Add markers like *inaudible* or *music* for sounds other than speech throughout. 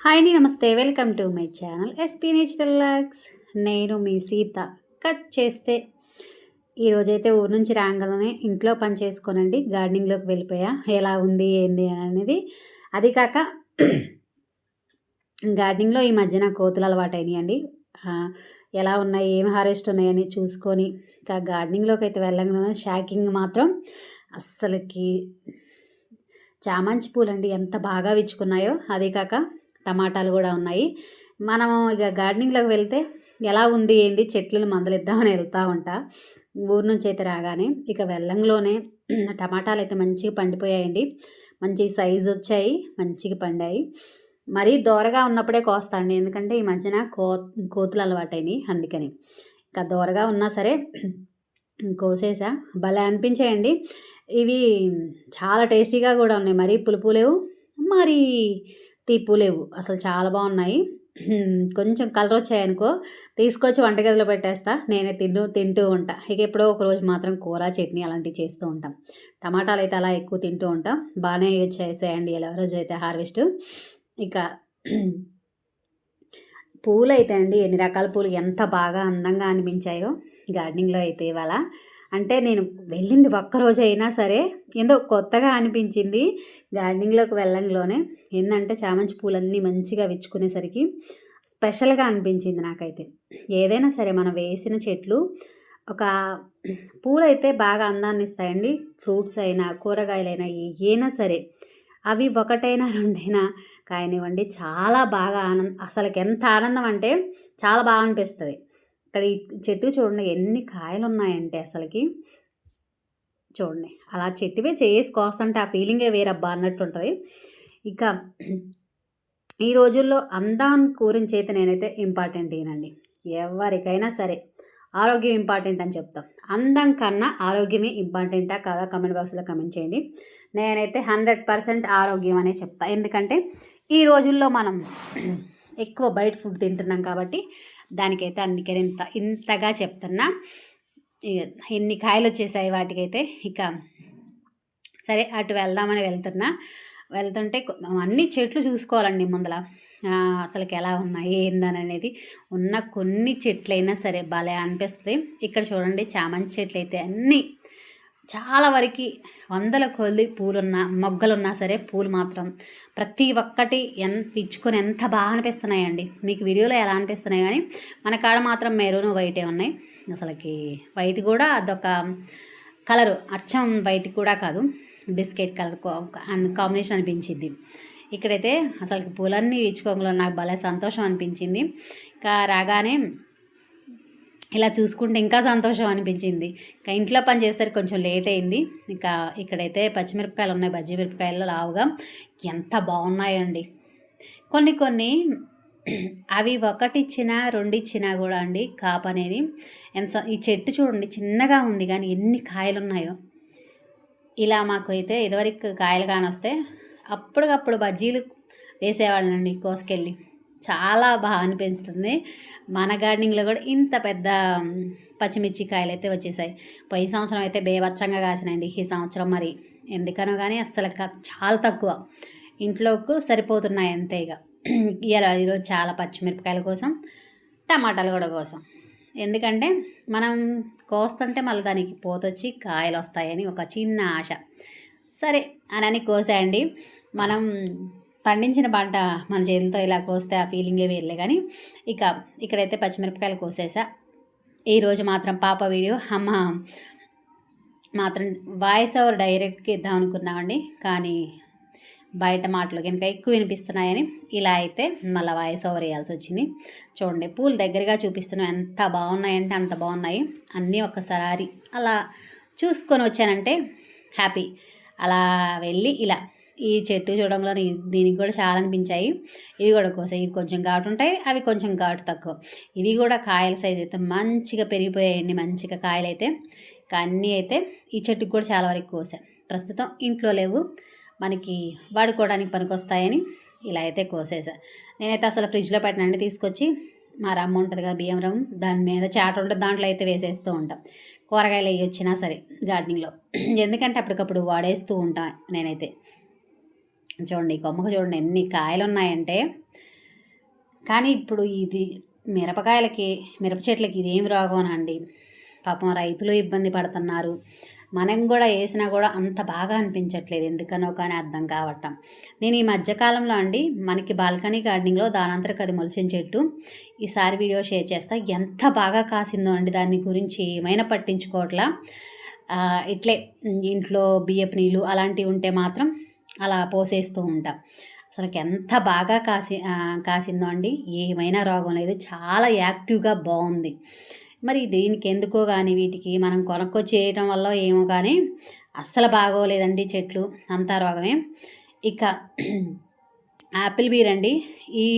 Hi అండి నమస్తే. Welcome to my channel SP natural locks. నేను మీ సీత. కట్ చేస్తే ఈరోజైతే ఊరు నుంచి రాగానే ఇంట్లో పని చేసుకోనండి. గార్డెనింగ్లోకి వెళ్ళిపోయా. ఎలా ఉంది ఏంది అనేది. అది కాక *clears throat* గార్డెనింగ్లో ఈ మధ్యన కోతులు అలవాటైనాయండి. ఎలా ఉన్నాయి ఏం హార్వెస్ట్ ఉన్నాయని చూసుకొని ఇంకా గార్డెనింగ్లోకి అయితే వెళ్ళంగానే షాకింగ్ మాత్రం అస్సలకి చామంతి పూలండి ఎంత బాగా విచ్చుకున్నాయో. అదే కాక టమాటాలు కూడా ఉన్నాయి. మనము ఇక గార్డెనింగ్లోకి వెళ్తే ఎలా ఉంది ఏంది చెట్లను మందలిద్దామని వెళ్తూ ఉంటా. ఊరు నుంచి అయితే రాగానే ఇక వెళ్ళంలోనే టమాటాలు అయితే మంచిగా పండిపోయాయండి. మంచి సైజు వచ్చాయి మంచిగా పండాయి. మరీ దోరగా ఉన్నప్పుడే కోస్తాండి. ఎందుకంటే ఈ మధ్యన కో కోతులు అలవాటైనాయి అందుకని. ఇంకా దోరగా ఉన్నా సరే కోసేసా. భలే అనిపించాయండి. ఇవి చాలా టేస్టీగా కూడా ఉన్నాయి. మరీ పులుపు లేవు మరీ తీపు లేవు. అసలు చాలా బాగున్నాయి. కొంచెం కలర్ వచ్చాయనుకో తీసుకొచ్చి వంటగదిలో పెట్టేస్తా. నేనే తింటూ తింటూ ఉంటా. ఇక ఎప్పుడో ఒక రోజు మాత్రం కూర చట్నీ అలాంటివి చేస్తూ ఉంటాం. టమాటాలు అయితే అలా ఎక్కువ తింటూ ఉంటాం. బాగానే వచ్చేసాయండి ఇలా రోజు అయితే హార్వెస్ట్. ఇక పూలు అయితే అండి ఎన్ని రకాల పూలు ఎంత బాగా అందంగా అనిపించాయో గార్డెనింగ్లో అయితే ఇవాళ. అంటే నేను వెళ్ళింది ఒక్కరోజు అయినా సరే ఏందో కొత్తగా అనిపించింది గార్డెనింగ్లోకి వెళ్ళంలోనే. ఏంటంటే చామంతి పూలన్నీ మంచిగా విచ్చుకునేసరికి స్పెషల్గా అనిపించింది నాకైతే. ఏదైనా సరే మనం వేసిన చెట్లు ఒక పూలైతే బాగా అందాన్ని ఇస్తాయండి. ఫ్రూట్స్ అయినా కూరగాయలైనా ఏనా సరే అవి ఒకటైనా రెండైనా కానివ్వండి చాలా బాగా ఆనందం అసలుకి ఎంత ఆనందం అంటే చాలా బాగా అనిపిస్తుంది. ఇక్కడ ఈ చెట్టు చూడండి ఎన్ని కాయలు ఉన్నాయంటే అసలుకి. చూడండి అలా చెట్టువే చేసి కోస్తుంటే ఆ ఫీలింగే వేరబ్బా అన్నట్టు ఉంటుంది. ఇక ఈ రోజుల్లో అందం కూరించి అయితే నేనైతే ఇంపార్టెంట్ ఏనండి ఎవరికైనా సరే ఆరోగ్యం ఇంపార్టెంట్ అని చెప్తాం. అందం కన్నా ఆరోగ్యమే ఇంపార్టెంటా కాదా? కమెంట్ బాక్స్లో కమెంట్ చేయండి. నేనైతే హండ్రెడ్ పర్సెంట్ ఆరోగ్యం అనే చెప్తా. ఎందుకంటే ఈ రోజుల్లో మనం ఎక్కువ బయట ఫుడ్ తింటున్నాం కాబట్టి దానికైతే అందుకే ఇంత ఇంతగా చెప్తున్నా. ఎన్ని కాయలు వచ్చేసాయి వాటికైతే ఇక సరే అటు వెళ్దామని వెళ్తున్నా. వెళ్తుంటే అన్ని చెట్లు చూసుకోవాలండి ముందల. అసలుకి ఎలా ఉన్నాయి ఏందని అనేది ఉన్న కొన్ని చెట్లైనా సరే భలే అనిపిస్తుంది. ఇక్కడ చూడండి చామంతి చెట్లు అయితే అన్నీ చాలా వరకు వందల కొద్ది పూలున్నా మొగ్గలున్నా సరే పూలు మాత్రం ప్రతి ఒక్కటి ఎంత ఇచ్చుకొని ఎంత బాగా అనిపిస్తున్నాయండి. మీకు వీడియోలో ఎలా అనిపిస్తున్నాయి కానీ మన కాడ మాత్రం మెరూన్ వైటే ఉన్నాయి. అసలుకి వైట్ కూడా అదొక కలరు. అచ్చం వైట్ కూడా కాదు. బిస్కెట్ కలర్ కాంబినేషన్ అనిపించింది. ఇక్కడైతే అసలు పూలన్నీ ఇచ్చుకోగలం నాకు భలే సంతోషం అనిపించింది. ఇంకా రాగానే ఇలా చూసుకుంటే ఇంకా సంతోషం అనిపించింది. ఇంకా ఇంట్లో పని చేసరికి కొంచెం లేట్ అయింది. ఇంకా ఇక్కడైతే పచ్చిమిరపకాయలు ఉన్నాయి బజ్జీ మిరపకాయలు లావుగా. ఎంత బాగున్నాయండి. కొన్ని కొన్ని అవి ఒకటి ఇచ్చినా రెండు ఇచ్చినా కూడా అండి కాపు అనేది. ఎంత ఈ చెట్టు చూడండి చిన్నగా ఉంది కానీ ఎన్ని కాయలు ఉన్నాయో ఇలా మాకు అయితే ఇదివరకు కాయలు కానొస్తే అప్పటికప్పుడు బజ్జీలు వేసేవాళ్ళండి కోసుకెళ్ళి. చాలా బాగా అనిపిస్తుంది. మన గార్డెనింగ్లో కూడా ఇంత పెద్ద పచ్చిమిర్చి కాయలు అయితే వచ్చేసాయి. పోయి సంవత్సరం అయితే బేవచ్చంగా కాసినాయండి. ఈ సంవత్సరం మరి ఎందుకనో కానీ అస్సలు చాలా తక్కువ. ఇంట్లోకి సరిపోతున్నాయి అంతే ఇక ఇలా ఈరోజు చాలా పచ్చిమిరపకాయల కోసం టమాటాలు కూడా కోసం. ఎందుకంటే మనం కోస్తుంటే మళ్ళీ దానికి పోతొచ్చి కాయలు వస్తాయని ఒక చిన్న ఆశ. సరే అనని కోసేయండి. మనం పండించిన పంట మన చేతులతో ఇలా కోస్తే ఆ ఫీలింగే వేర్లే. కానీ ఇక ఇక్కడైతే పచ్చిమిరపకాయలు కోసేసా. ఈరోజు మాత్రం పాప వీడియో అమ్మ మాత్రం వాయిస్ ఓవర్ డైరెక్ట్గా ఇద్దాం అనుకున్నామండి. కానీ బయట మాటలు కనుక ఎక్కువ వినిపిస్తున్నాయని ఇలా అయితే మళ్ళీ వాయిస్ ఓవర్ వేయాల్సి వచ్చింది. చూడండి పూలు దగ్గరగా చూపిస్తున్నాం ఎంత బాగున్నాయంటే అంత బాగున్నాయి. అన్నీ ఒక్కసారి అలా చూసుకొని వచ్చానంటే హ్యాపీ అలా వెళ్ళి ఇలా ఈ చెట్టు చూడంలో దీనికి కూడా చాలా అనిపించాయి. ఇవి కూడా కోసాయి ఇవి కొంచెం ఘాటు ఉంటాయి అవి కొంచెం ఘాటు తక్కువ. ఇవి కూడా కాయల సైజ్ అయితే మంచిగా పెరిగిపోయాయండి మంచిగా కాయలు అయితే అన్నీ అయితే ఈ చెట్టుకు కూడా చాలా వరకు కోసా. ప్రస్తుతం ఇంట్లో లేవు మనకి వాడుకోవడానికి పనికొస్తాయని ఇలా అయితే కోసేసా. నేనైతే అసలు ఫ్రిడ్జ్లో పెట్టినండి తీసుకొచ్చి మా రమ్మ ఉంటుంది కదా బియ్యం రమ్మ దాని మీద చాట ఉంటుంది దాంట్లో అయితే వేసేస్తూ ఉంటాం. కూరగాయలు అవి వచ్చినా సరే గార్డెనింగ్లో *clears throat* ఎందుకంటే అప్పటికప్పుడు వాడేస్తూ ఉంటాను నేనైతే. చూడండి ఈ కొమ్మకు చూడండి ఎన్ని కాయలు ఉన్నాయంటే కానీ ఇప్పుడు ఇది మిరపకాయలకి మిరప చెట్లకి ఇదేం రోగం అండి పాపం రైతులు ఇబ్బంది పడుతున్నారు. మనం కూడా వేసినా కూడా అంత బాగా అనిపించట్లేదు ఎందుకనో కానీ అర్థం కావటం. నేను ఈ మధ్యకాలంలో అండి మనకి బాల్కనీ గార్డెనింగ్లో దానంతరకు అది మొలిచిన చెట్టు ఈసారి వీడియో షేర్ చేస్తా. ఎంత బాగా కాసిందో అండి దాని గురించి ఏమైనా పట్టించుకోవట్లా. ఇట్లే ఇంట్లో బియ్యపు నీళ్ళు అలాంటివి ఉంటే మాత్రం అలా పోసేస్తూ ఉంటాం. అసలు ఎంత బాగా కాసి కాసిందో అండి. ఏమైనా రోగం లేదు. చాలా యాక్టివ్గా బాగుంది మరి దీనికి ఎందుకో కానీ వీటికి మనం కొనుక్కొచ్చేయటం వల్ల ఏమో కానీ అస్సలు బాగోలేదండి చెట్లు. అంతా రోగమే. ఇక యాపిల్ బీర్ అండి.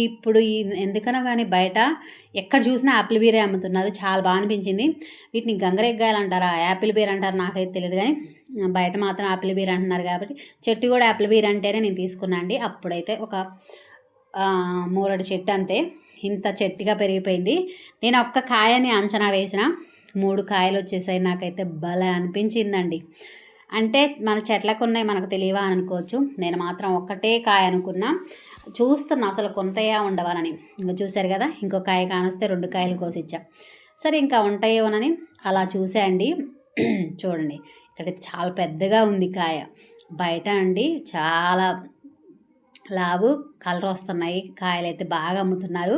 ఇప్పుడు ఈ ఎందుకనో కానీ బయట ఎక్కడ చూసినా యాపిల్ బీరే అమ్ముతున్నారు. చాలా బాగా అనిపించింది. వీటిని గంగరెగ్గాయలు అంటారా యాపిల్ బీర్ అంటారు. నాకైతే తెలియదు కానీ బయట మాత్రం యాపిల్ బీర్ అంటున్నారు కాబట్టి చెట్టు కూడా యాపిల్ బీర్ అంటేనే నేను తీసుకున్నా అండి. అప్పుడైతే ఒక మూరడు చెట్టు అంతే. ఇంత చెట్టుగా పెరిగిపోయింది. నేను ఒక్క కాయని అంచనా వేసిన. మూడు కాయలు వచ్చేసాయి. నాకైతే భలే అనిపించిందండి. అంటే మన చెట్లకు ఉన్నాయి మనకు తెలియవా అని అనుకోవచ్చు. నేను మాత్రం ఒక్కటే కాయ అనుకున్నా. చూస్తున్నా అసలు కొంతయా ఉండవనని ఇంకా చూశారు కదా ఇంకో కాయ కానొస్తే రెండు కాయలు కోసిచ్చా సరే ఇంకా ఉంటాయేమోనని అలా చూసా అండి *clears throat* చూడండి. ఇక్కడైతే చాలా పెద్దగా ఉంది కాయ. బయట అండి చాలా లావు కలర్ వస్తున్నాయి. కాయలు అయితే బాగా అమ్ముతున్నారు.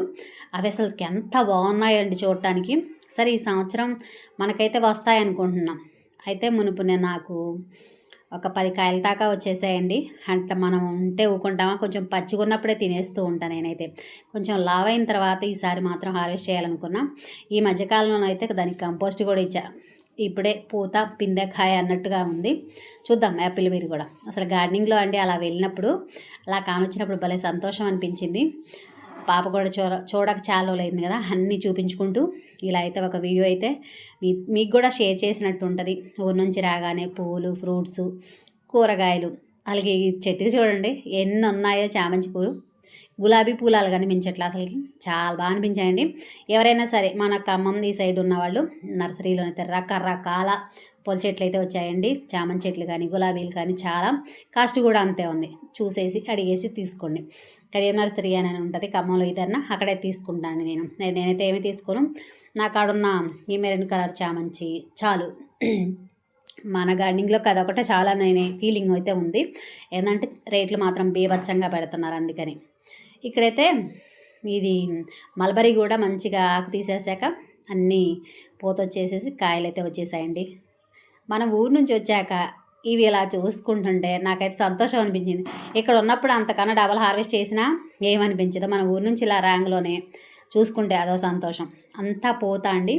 అవి అసలు ఎంత బాగున్నాయండి చూడటానికి. సరే ఈ సంవత్సరం మనకైతే వస్తాయి అనుకుంటున్నాం. అయితే మునుపు నేను నాకు ఒక పది కాయల దాకా వచ్చేసాయండి. అంటే మనం ఉంటే ఊకుంటామా? కొంచెం పచ్చిగున్నప్పుడే తినేస్తూ ఉంటాను నేనైతే. కొంచెం లావ్ అయిన తర్వాత ఈసారి మాత్రం హార్వెస్ట్ చేయాలనుకున్నా. ఈ మధ్యకాలంలో అయితే దానికి కంపోస్ట్ కూడా ఇచ్చా. ఇప్పుడే పూత పిందెకాయ అన్నట్టుగా ఉంది. చూద్దాం యాపిల్ మీరు కూడా. అసలు గార్డెనింగ్లో అండి అలా వెళ్ళినప్పుడు అలా కానొచ్చినప్పుడు భలే సంతోషం అనిపించింది. పాప కూడా చూడ చూడక చాలా రోజులైంది కదా అన్నీ చూపించుకుంటూ ఇలా అయితే ఒక వీడియో అయితే మీ మీకు కూడా షేర్ చేసినట్టు ఉంటుంది. ఊరి నుంచి రాగానే పువ్వులు ఫ్రూట్స్ కూరగాయలు అలాగే ఈ చెట్టుకి చూడండి ఎన్ని ఉన్నాయో చామంతి పూలు. గులాబీ పూలాలు కనిపించట్లే అసలుకి చాలా బాగా అనిపించాయండి. ఎవరైనా సరే మన ఖమ్మం ఈ సైడ్ ఉన్నవాళ్ళు నర్సరీలో అయితే రకరకాల పూల చెట్లు అయితే వచ్చాయండి. చామంతి చెట్లు కానీ గులాబీలు కానీ చాలా కాస్ట్ కూడా అంతే ఉంది. చూసేసి అడిగేసి తీసుకోండి. ఇక్కడ ఏ నర్సరీ అని ఉంటుంది ఖమ్మంలో ఇదన్నా అక్కడే తీసుకుంటాను నేను. నేనైతే ఏమి తీసుకోను. నా కాడున్న ఈ మెరూన్ కలర్ చామంచి చాలు. మన గార్డెనింగ్లో అదొకటే చాలా నేను ఫీలింగ్ అయితే ఉంది. ఏంటంటే రేట్లు మాత్రం బీభత్సంగా పెడుతున్నారు అందుకని. ఇక్కడైతే ఇది మల్బరీ కూడా మంచిగా ఆకు తీసేసాక అన్నీ పోతొచ్చేసేసి కాయలు అయితే వచ్చేసాయండి. మనం ఊరు నుంచి వచ్చాక ఇవి ఇలా చూసుకుంటుంటే నాకైతే సంతోషం అనిపించింది. ఇక్కడ ఉన్నప్పుడు అంతకన్నా డబల్ హార్వెస్ట్ చేసినా ఏమనిపించదు. మన ఊరు నుంచి ఇలా ర్యాంగ్లోనే చూసుకుంటే అదో సంతోషం. అంతా పోతా అండి.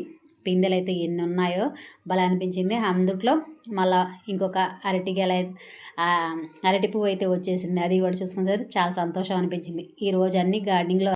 పిందెలు అయితే ఎన్ని ఉన్నాయో భలే అనిపించింది. అందుట్లో మళ్ళా ఇంకొక అరటిగెల అరటి పువ్వు అయితే వచ్చేసింది. అది కూడా చూసుకుని చాలా సంతోషం అనిపించింది. ఈ రోజు అన్ని గార్డెనింగ్లో